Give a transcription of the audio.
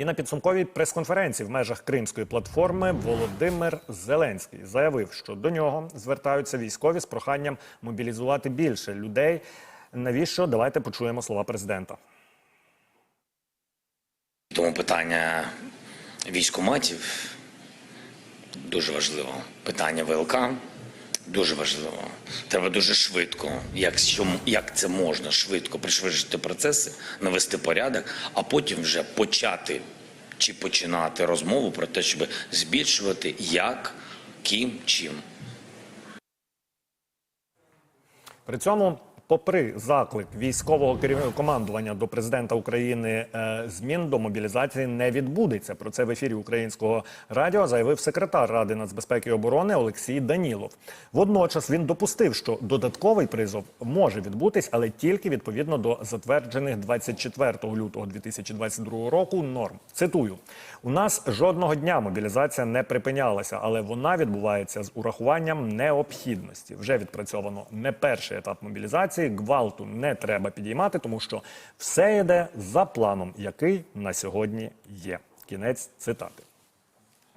І на підсумковій прес-конференції в межах Кримської платформи Володимир Зеленський заявив, що до нього звертаються військові з проханням мобілізувати більше людей. Навіщо? Давайте почуємо слова президента. Тому питання військоматів дуже важливо. Питання ВЛК дуже важливо. Треба дуже швидко, як, що, як це можна швидко пришвидшити процеси, навести порядок, а потім вже почати чи починати розмову про те, щоб збільшувати як, ким, чим. При цьому, попри заклик військового командування до президента України, е, змін до мобілізації не відбудеться. Про це в ефірі українського радіо заявив секретар Ради нацбезпеки і оборони Олексій Данілов. Водночас він допустив, що додатковий призов може відбутись, але тільки відповідно до затверджених 24 лютого 2022 року норм. Цитую: у нас жодного дня мобілізація не припинялася, але вона відбувається з урахуванням необхідності. Вже відпрацьовано не перший етап мобілізації. Гвалту не треба підіймати, тому що все йде за планом, який на сьогодні є. Кінець цитати.